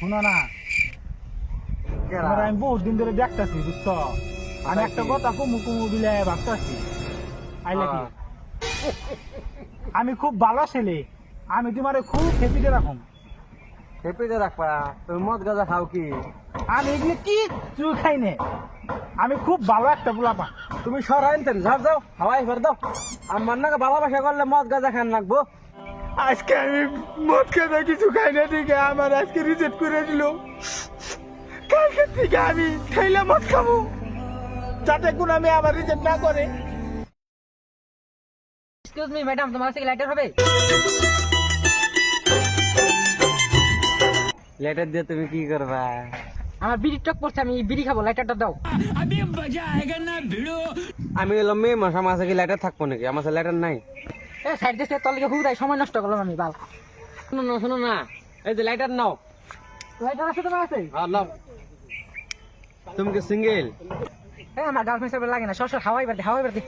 শোনো না। আমি বহুত দিন ধরে দেখতেছি বুঝছ? আমি একটা কথা কুমু কুমু বিলে ভাবতেছি। আইলা কি আমি খুব ভালো ছেলে। আমি তোমার খুব খেপিতে রাখুম। খেপিতে রাখবা? তুমি মদ গাঁজা খাও কি? আমি এগুলো কি চুল খাই নে। আমি খুব ভালো একটা পোলাপা। তুমি সরাইন তেন ঝাড় দাও হাওয়াই ফের দাও। আমার নাকি ভালোবাসা করলে মদ গাঁজা খান লাগবো। আজকে আমি মদ খেতে কিছু খাই না ঠিক আমার আজকে রিজেক্ট করে দিল। কালকে থেকে আমি খাইলে মদ খাব। যাতে কোন আমি আবার রিজেক্ট না করে। এক্সকিউজ মি ম্যাডাম তোমার কাছে লাইটার হবে? লেটার দিয়ে তুমি কি করবা? আমার বিড়ি টক পড়ছে আমি বিড়ি খাব লাইটারটা দাও। আমি এলাম মেয়ে মাস আমার কাছে কি লেটার থাকব নাকি? আমার লেটার নাই। এ সাইড দিয়ে তলকে হুদাই সময় নষ্ট করলাম আমি বাল। শুনো না শুনো না। এই যে লাইটার নাও। লাইটার আছে তোমার আছে? আর নাও। তুমি কি সিঙ্গেল হ্যাঁ আমার গার্লফ্রেন্ড লাগে না সর সর হাওয়াই বাড়ি হাওয়াই বাড়ি